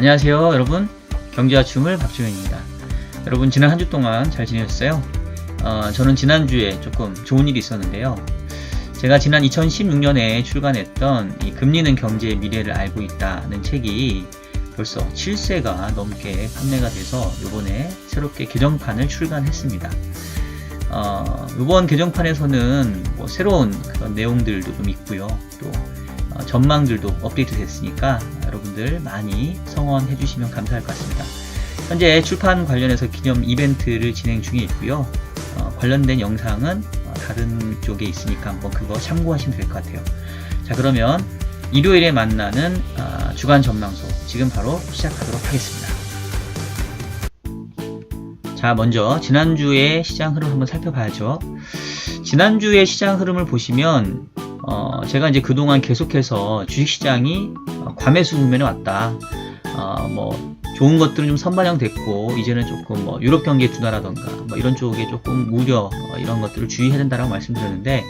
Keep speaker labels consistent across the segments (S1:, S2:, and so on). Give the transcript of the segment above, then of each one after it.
S1: 안녕하세요, 여러분. 경제와 춤을 박주현입니다. 여러분, 지난 한 주 동안 잘 지내셨어요? 어, 저는 지난주에 조금 좋은 일이 있었는데요. 제가 지난 2016년에 출간했던 이 금리는 경제의 미래를 알고 있다는 책이 벌써 7세가 넘게 판매가 돼서 이번에 새롭게 개정판을 출간했습니다. 어, 이번 개정판에서는 뭐 새로운 그런 내용들도 좀 있고요. 또 어, 전망들도 업데이트 됐으니까 여러분들 많이 성원해 주시면 감사할 것 같습니다. 현재 출판 관련해서 기념 이벤트를 진행 중에 있고요. 어, 관련된 영상은 어, 다른 쪽에 있으니까 한번 그거 참고하시면 될 것 같아요. 자 그러면 일요일에 만나는 아, 주간 전망소 지금 바로 시작하도록 하겠습니다. 자 먼저 지난주의 시장 흐름 한번 살펴봐야죠. 지난주의 시장 흐름을 보시면 어, 제가 이제 그동안 계속해서 주식시장이 어, 과매수 국면에 왔다. 어, 뭐 좋은 것들은 좀 선반영됐고 이제는 조금 뭐 유럽 경기 둔화라던가 뭐 이런 쪽에 조금 우려 어, 이런 것들을 주의해야 된다라고 말씀드렸는데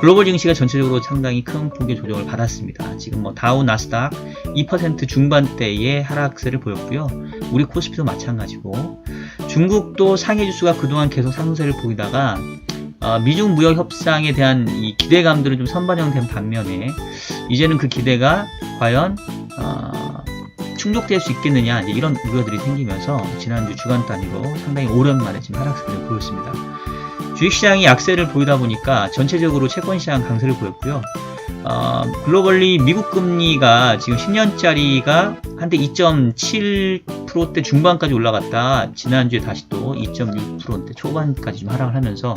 S1: 글로벌 증시가 전체적으로 상당히 큰 폭의 조정을 받았습니다. 지금 뭐 다우 나스닥 2% 중반대의 하락세를 보였고요. 우리 코스피도 마찬가지고 중국도 상해 지수가 그동안 계속 상승세를 보이다가 어, 미중 무역 협상에 대한 이 기대감들은 좀 선반영된 반면에 이제는 그 기대가 과연 어, 충족될 수 있겠느냐 이런 우려들이 생기면서 지난주 주간 단위로 상당히 오랜만에 지금 하락세를 보였습니다. 주식시장이 약세를 보이다 보니까 전체적으로 채권시장 강세를 보였고요. 어, 글로벌리 미국 금리가 지금 10년짜리가 한때 2.7%대 중반까지 올라갔다 지난주에 다시 또 2.6%대 초반까지 좀 하락을 하면서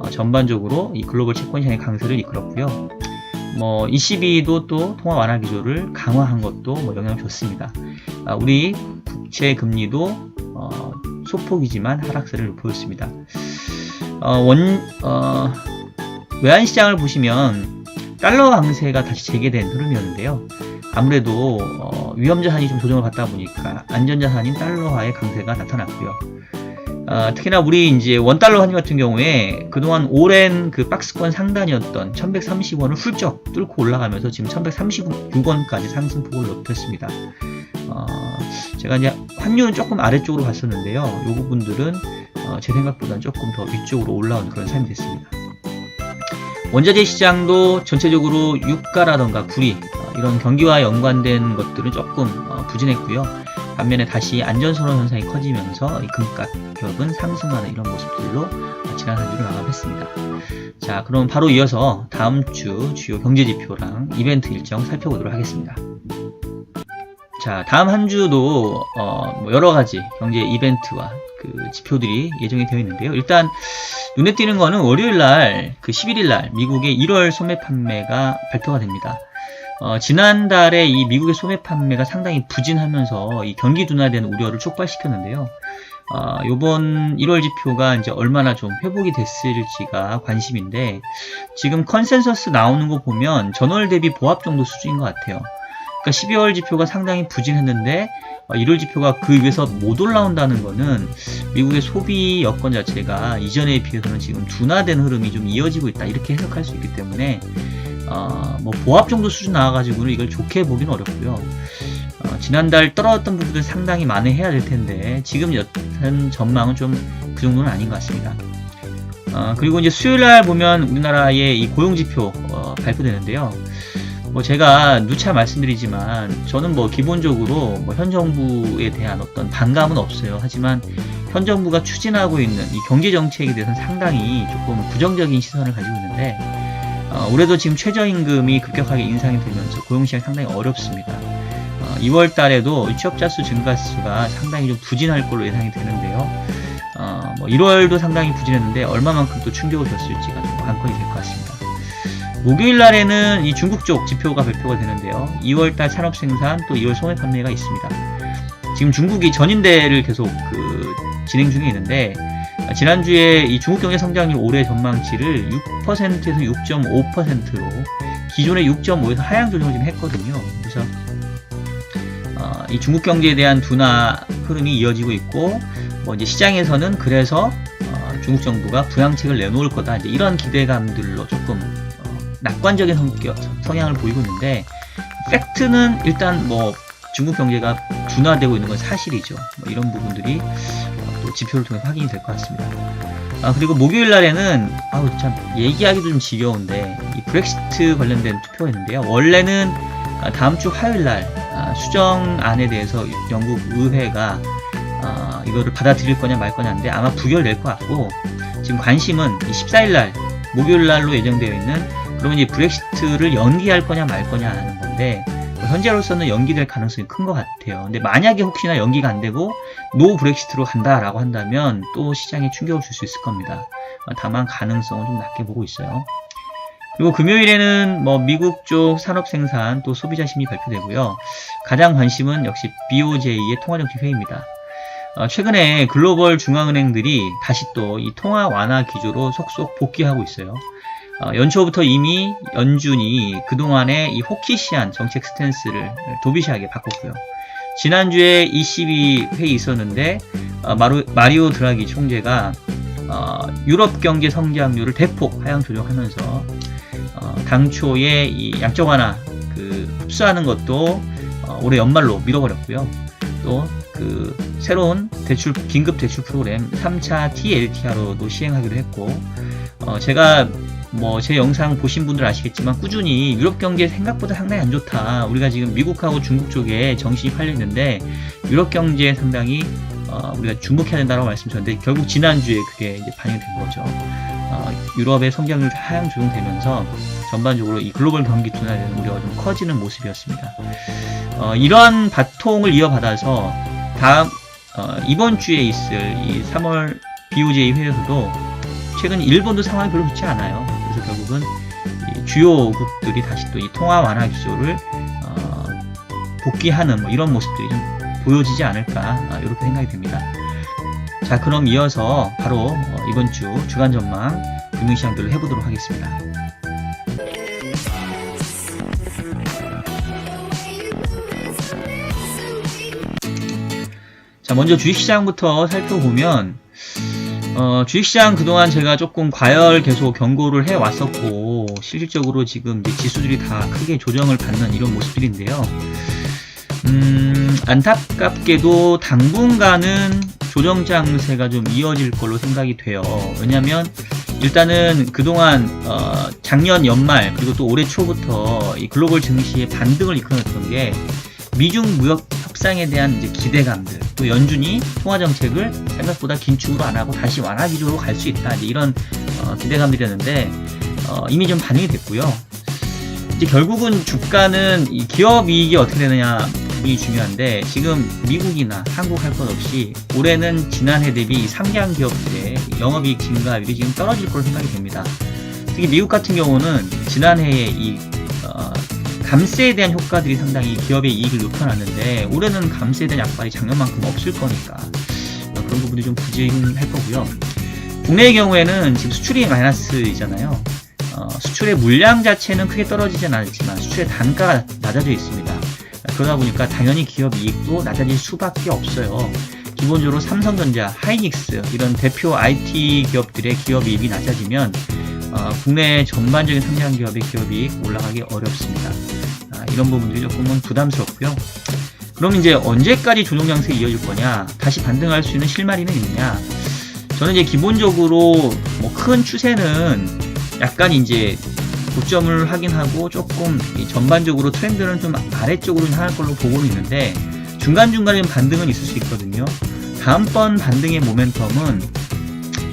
S1: 어, 전반적으로 이 글로벌 채권 시장의 강세를 이끌었고요. 뭐 ECB도 또 통화 완화 기조를 강화한 것도 뭐 영향을 줬습니다. 아, 우리 국채 금리도 어, 소폭이지만 하락세를 보였습니다. 어, 원 어, 외환 시장을 보시면 달러 강세가 다시 재개된 흐름이었는데요. 아무래도 어, 위험 자산이 좀 조정을 받다 보니까 안전 자산인 달러화의 강세가 나타났고요. 어, 특히나 우리 이제 원달러 환율 같은 경우에 그동안 오랜 그 박스권 상단이었던 1130원을 훌쩍 뚫고 올라가면서 지금 1136원까지 상승폭을 높였습니다. 어, 제가 이제 환율은 조금 아래쪽으로 갔었는데요. 이 부분들은 어, 제 생각보다는 조금 더 위쪽으로 올라온 그런 삶이 됐습니다. 원자재 시장도 전체적으로 유가라던가 구리 어, 이런 경기와 연관된 것들은 조금 어, 부진했고요. 반면에 다시 안전선호 현상이 커지면서 이 금가격은 상승하는 이런 모습들로 어, 지난 한 주를 마감했습니다. 자, 그럼 바로 이어서 다음 주 주요 경제 지표랑 이벤트 일정 살펴보도록 하겠습니다. 자, 다음 한 주도 어, 뭐 여러 가지 경제 이벤트와 그 지표들이 예정이 되어 있는데요. 일단 눈에 띄는 거는 월요일 날, 그 11일 날 미국의 1월 소매 판매가 발표가 됩니다. 어, 지난달에 이 미국의 소매 판매가 상당히 부진하면서 이 경기 둔화된 우려를 촉발시켰는데요. 어, 요번 1월 지표가 이제 얼마나 좀 회복이 됐을지가 관심인데 지금 컨센서스 나오는 거 보면 전월 대비 보합 정도 수준인 것 같아요. 그러니까 12월 지표가 상당히 부진했는데 어, 1월 지표가 그 위에서 못 올라온다는 거는 미국의 소비 여건 자체가 이전에 비해서는 지금 둔화된 흐름이 좀 이어지고 있다 이렇게 해석할 수 있기 때문에 어, 뭐 보합 정도 수준 나와가지고는 이걸 좋게 보기는 어렵고요. 어, 지난달 떨어졌던 부분들 상당히 만회해야 될 텐데 지금 여튼 전망은 좀 그 정도는 아닌 것 같습니다. 어, 그리고 이제 수요일 날 보면 우리나라의 이 고용 지표 어, 발표되는데요. 뭐 제가 누차 말씀드리지만 저는 뭐 기본적으로 뭐 현 정부에 대한 어떤 반감은 없어요. 하지만 현 정부가 추진하고 있는 이 경제 정책에 대해서는 상당히 조금 부정적인 시선을 가지고 있는데 어, 올해도 지금 최저임금이 급격하게 인상이 되면서 고용 시장이 상당히 어렵습니다. 어, 2월 달에도 취업자 수 증가 수가 상당히 좀 부진할 걸로 예상이 되는데요. 어, 뭐 1월도 상당히 부진했는데 얼마만큼 또 충격을 줬을지가 좀 관건이 될 것 같습니다. 목요일 날에는 이 중국 쪽 지표가 발표가 되는데요. 2월 달 산업 생산 또 2월 소매 판매가 있습니다. 지금 중국이 전인대를 계속 그 진행 중에 있는데 아, 지난주에 이 중국 경제 성장률 올해 전망치를 6%에서 6.5%로 기존의 6.5에서 하향 조정을 지금 했거든요. 그래서 어, 이 중국 경제에 대한 둔화 흐름이 이어지고 있고 뭐 이제 시장에서는 그래서 어, 중국 정부가 부양책을 내놓을 거다 이제 이런 기대감들로 조금 어, 낙관적인 성격 성향을 보이고 있는데 팩트는 일단 뭐 중국 경제가 둔화되고 있는 건 사실이죠. 뭐 이런 부분들이 어, 또 지표를 통해 확인이 될 것 같습니다. 아 그리고 목요일 날에는 아우 참 얘기하기도 좀 지겨운데 이 브렉시트 관련된 투표가 있는데요. 원래는 아, 다음 주 화요일 날 아, 수정안에 대해서 영국 의회가 아, 이거를 받아들일 거냐 말 거냐인데 아마 부결될 것 같고 지금 관심은 14일 날 목요일 날로 예정되어 있는 그러면 이제 브렉시트를 연기할 거냐 말 거냐 하는 건데 뭐 현재로서는 연기될 가능성이 큰 것 같아요. 근데 만약에 혹시나 연기가 안 되고 노 브렉시트로 간다라고 한다면 또 시장에 충격을 줄 수 있을 겁니다. 어, 다만 가능성은 좀 낮게 보고 있어요. 그리고 금요일에는 뭐 미국 쪽 산업 생산 또 소비자 심리 발표되고요. 가장 관심은 역시 BOJ의 통화정책 회의입니다. 어, 최근에 글로벌 중앙은행들이 다시 또 이 통화 완화 기조로 속속 복귀하고 있어요. 어, 연초부터 이미 연준이 그동안의 이 호키시한 정책 스탠스를 도비시하게 바꿨고요. 지난주에 ECB 회의 있었는데 어, 마루, 마리오 드라기 총재가 어, 유럽 경제 성장률을 대폭 하향 조정하면서 어, 당초에 이 양적 완화 그 흡수하는 것도 어, 올해 연말로 밀어버렸고요. 또 그 새로운 대출 긴급 대출 프로그램 3차 TLTR로도 시행하기로 했고 어, 제가 뭐 제 영상 보신 분들 아시겠지만 꾸준히 유럽 경제 생각보다 상당히 안 좋다. 우리가 지금 미국하고 중국 쪽에 정신이 팔려 있는데 유럽 경제에 상당히 어, 우리가 주목해야 된다고 말씀드렸는데 결국 지난주에 그게 이제 반영된 거죠. 어, 유럽의 성장률 하향 조정되면서 전반적으로 이 글로벌 경기 대한 우려가 좀 커지는 모습이었습니다. 어, 이러한 바통을 이어받아서 다음 어, 이번 주에 있을 이 3월 BOJ 회의에서도 최근 일본도 상황이 별로 좋지 않아요. 결국은 이 주요 국들이 다시 또 이 통화 완화 기조를 어, 복귀하는 뭐 이런 모습들이 좀 보여지지 않을까 아, 이렇게 생각이 됩니다. 자 그럼 이어서 바로 어, 이번 주 주간 전망 금융시장들을 해보도록 하겠습니다. 자 먼저 주식시장부터 살펴보면 어, 주식시장 그동안 제가 조금 과열 계속 경고를 해 왔었고 실질적으로 지금 지수들이 다 크게 조정을 받는 이런 모습들인데요. 음, 안타깝게도 당분간은 조정 장세가 좀 이어질 걸로 생각이 돼요. 왜냐면 일단은 그동안 어, 작년 연말 그리고 또 올해 초부터 이 글로벌 증시의 반등을 이끌어냈던 게 미중 무역 협상에 대한 이제 기대감들 또 연준이 통화 정책을 생각보다 긴축으로 안 하고 다시 완화 기조로 갈 수 있다 이제 이런 어, 기대감들이었는데 어, 이미 좀 반영이 됐고요. 이제 결국은 주가는 이 기업 이익이 어떻게 되느냐 이 중요한데 지금 미국이나 한국 할 것 없이 올해는 지난해 대비 상장 기업들의 영업이익 증가율이 지금 떨어질 걸로 생각이 됩니다. 특히 미국 같은 경우는 지난해에 이 어, 감세에 대한 효과들이 상당히 기업의 이익을 높여놨는데 올해는 감세에 대한 약발이 작년만큼 없을 거니까 어, 그런 부분이 좀 부진할 거고요. 국내의 경우에는 지금 수출이 마이너스이잖아요. 어, 수출의 물량 자체는 크게 떨어지진 않았지만 수출의 단가가 낮아져 있습니다. 그러다 보니까 당연히 기업 이익도 낮아질 수밖에 없어요. 기본적으로 삼성전자, 하이닉스 이런 대표 IT 기업들의 기업 이익이 낮아지면 어, 국내 전반적인 상장 기업의 기업 이익 올라가기 어렵습니다. 아, 이런 부분들이 조금은 부담스럽고요. 그럼 이제 언제까지 조정 장세 이어질 거냐? 다시 반등할 수 있는 실마리는 있느냐? 저는 이제 기본적으로 뭐 큰 추세는 약간 이제 고점을 확인하고 조금 이 전반적으로 트렌드는 좀 아래쪽으로 향할 걸로 보고는 있는데 중간중간에 반등은 있을 수 있거든요. 다음번 반등의 모멘텀은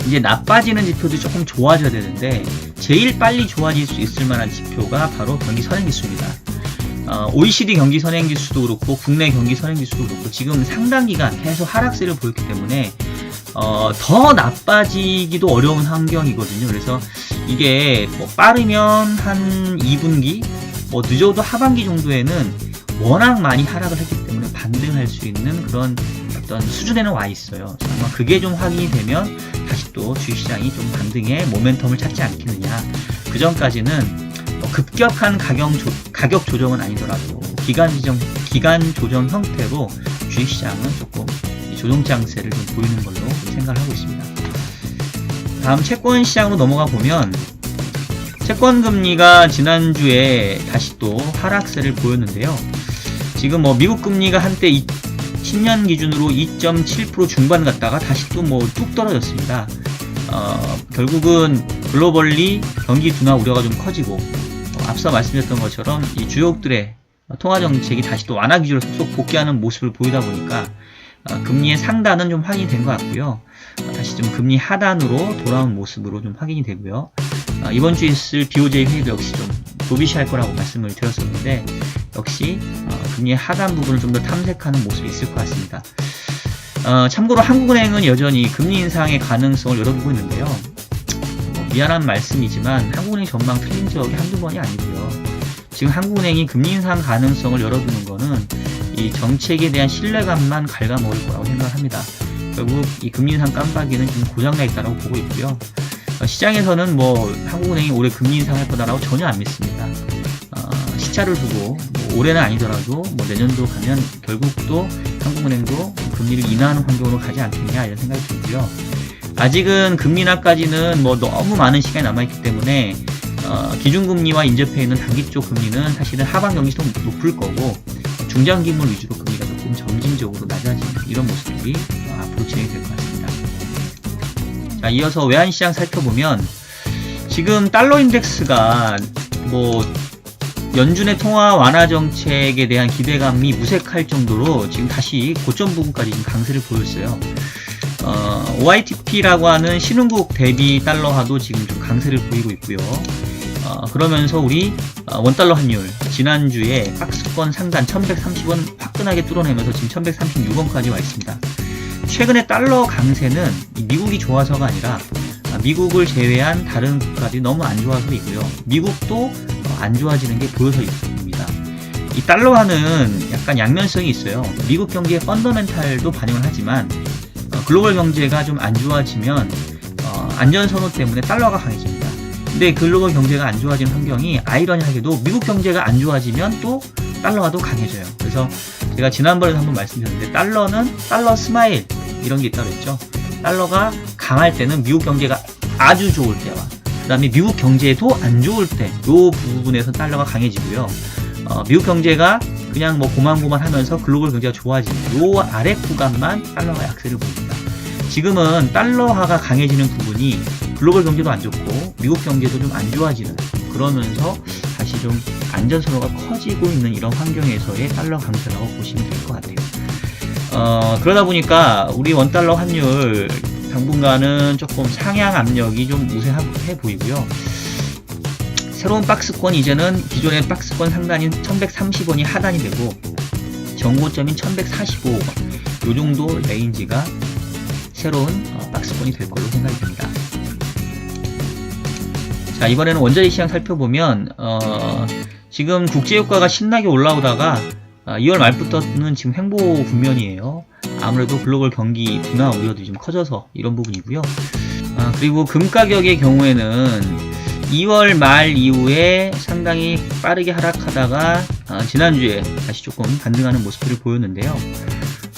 S1: 이제 나빠지는 지표도 조금 좋아져야 되는데 제일 빨리 좋아질 수 있을 만한 지표가 바로 경기 선행지수입니다. 어, OECD 경기 선행 지수도 그렇고 국내 경기 선행 지수도 그렇고 지금 상당 기간 계속 하락세를 보였기 때문에 어, 더 나빠지기도 어려운 환경이거든요. 그래서 이게 뭐 빠르면 한 2분기, 뭐 늦어도 하반기 정도에는 워낙 많이 하락을 했기 때문에 반등할 수 있는 그런 어떤 수준에는 와 있어요. 아마 그게 좀 확인이 되면 다시 또 주식시장이 좀 반등의 모멘텀을 찾지 않겠느냐. 그 전까지는 뭐 급격한 가격, 조, 가격 조정은 아니더라도 기간 지정, 기간 조정 형태로 주식시장은 조금 조정 장세를 좀 보이는 걸로 생각을 하고 있습니다. 다음 채권 시장으로 넘어가 보면 채권 금리가 지난주에 다시 또 하락세를 보였는데요. 지금 뭐 미국 금리가 한때 이- 10년 기준으로 2.7% 중반 갔다가 다시 또 뭐 뚝 떨어졌습니다. 어, 결국은 글로벌리 경기 둔화 우려가 좀 커지고 어, 앞서 말씀드렸던 것처럼 이 주요국들의 통화 정책이 다시 또 완화 기조로 속속 복귀하는 모습을 보이다 보니까 어, 금리의 상단은 좀 확인이 된 것 같고요. 어, 다시 좀 금리 하단으로 돌아온 모습으로 좀 확인이 되고요. 어, 이번 주에 있을 BOJ 회의도 역시 좀 도비시할 거라고 말씀을 드렸었는데 역시 어, 금리의 하단 부분을 좀 더 탐색하는 모습이 있을 것 같습니다. 어, 참고로 한국은행은 여전히 금리 인상의 가능성을 열어두고 있는데요. 뭐 미안한 말씀이지만 한국은행 전망 틀린 적이 한두 번이 아니고요. 지금 한국은행이 금리 인상 가능성을 열어두는 거는 이 정책에 대한 신뢰감만 갉아먹을 거라고 생각합니다. 결국 이 금리 인상 깜빡이는 좀 고장나 있다고 보고 있고요. 어, 시장에서는 뭐 한국은행이 올해 금리 인상할 거다라고 전혀 안 믿습니다. 어, 시차를 두고 뭐 올해는 아니더라도 뭐 내년도 가면 결국 또 한국은행도 금리를 인하하는 환경으로 가지 않겠냐 이런 생각이 들고요. 아직은 금리 인하까지는 뭐 너무 많은 시간이 남아있기 때문에 어, 기준금리와 인접해 있는 단기 쪽 금리는 사실은 하반 경기 좀 높을 거고 중장기물 위주로 금리가 조금 점진적으로 낮아지는 이런 모습이 어, 앞으로 진행이 될 것 같습니다. 자, 이어서 외환시장 살펴보면 지금 달러 인덱스가 뭐 연준의 통화 완화 정책에 대한 기대감이 무색할 정도로 지금 다시 고점 부분까지 강세를 보였어요. 어, OITP라고 하는 신흥국 대비 달러화도 지금 좀 강세를 보이고 있고요. 어, 그러면서 우리 어, 원달러 환율 지난주에 박스권 상단 1130원 화끈하게 뚫어내면서 지금 1136원까지 와 있습니다. 최근에 달러 강세는 이 미국이 좋아서가 아니라 아, 미국을 제외한 다른 국가들이 너무 안 좋아서이고요. 미국도 어, 안 좋아지는 게 보여서 있습니다. 이 달러화는 약간 양면성이 있어요. 미국 경기의 펀더멘탈도 반영을 하지만 어, 글로벌 경제가 좀 안 좋아지면 어, 안전 선호 때문에 달러가 강해집니다. 근데 글로벌 경제가 안 좋아지는 환경이 아이러니하게도 미국 경제가 안 좋아지면 또 달러화도 강해져요. 그래서 제가 지난번에도 한번 말씀드렸는데 달러는 달러 스마일 이런 게 있다고 했죠. 달러가 강할 때는 미국 경제가 아주 좋을 때와 그 다음에 미국 경제도 안 좋을 때 요 부분에서 달러가 강해지고요. 어, 미국 경제가 그냥 뭐 고만고만 하면서 글로벌 경제가 좋아지는 요 아래 구간만 달러가 약세를 보입니다. 지금은 달러화가 강해지는 부분이 글로벌 경제도 안 좋고 미국 경제도 좀 안 좋아지는 그러면서 다시 좀 안전선호가 커지고 있는 이런 환경에서의 달러 강세라고 보시면 될 것 같아요. 어, 그러다 보니까 우리 원달러 환율 당분간은 조금 상향 압력이 좀 우세해 보이고요. 새로운 박스권 이제는 기존의 박스권 상단인 1130원이 하단이 되고 정고점인 1145원 요 정도 레인지가 새로운 어, 박스권이 될 걸로 생각이 됩니다. 자 이번에는 원자재 시장 살펴보면 어, 지금 국제유가가 신나게 올라오다가 아, 2월 말부터는 지금 횡보 국면이에요. 아무래도 글로벌 경기 둔화 우려도 좀 커져서 이런 부분이고요. 아, 그리고 금 가격의 경우에는 2월 말 이후에 상당히 빠르게 하락하다가 아, 지난주에 다시 조금 반등하는 모습들을 보였는데요.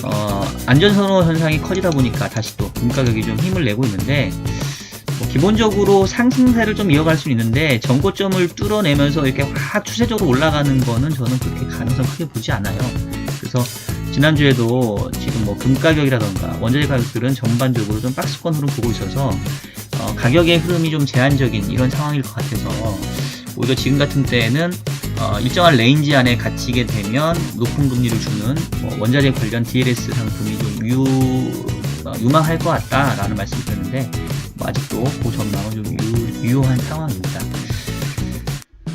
S1: 어, 안전선호 현상이 커지다 보니까 다시 또 금 가격이 좀 힘을 내고 있는데 뭐 기본적으로 상승세를 좀 이어갈 수 있는데 전고점을 뚫어내면서 이렇게 확 추세적으로 올라가는 거는 저는 그렇게 가능성 크게 보지 않아요. 그래서 지난주에도 지금 뭐 금 가격이라던가 원자재 가격들은 전반적으로 좀 박스권 흐름 보고 있어서 어, 가격의 흐름이 좀 제한적인 이런 상황일 것 같아서 오히려 지금 같은 때에는 어, 일정한 레인지 안에 갇히게 되면 높은 금리를 주는 뭐 원자재 관련 DLS 상품이 좀 유, 어, 유망할 것 같다라는 말씀을 드렸는데 뭐 아직도 그 전망은 좀 유, 유효한 상황입니다.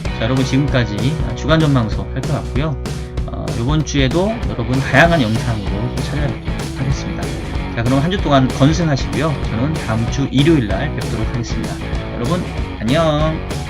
S1: 자, 여러분 지금까지 주간 전망서 살펴봤고요. 어, 이번 주에도 여러분 다양한 영상으로 또 찾아뵙도록 하겠습니다. 자, 그럼 한 주 동안 건승하시고요. 저는 다음 주 일요일 날 뵙도록 하겠습니다. 여러분 안녕.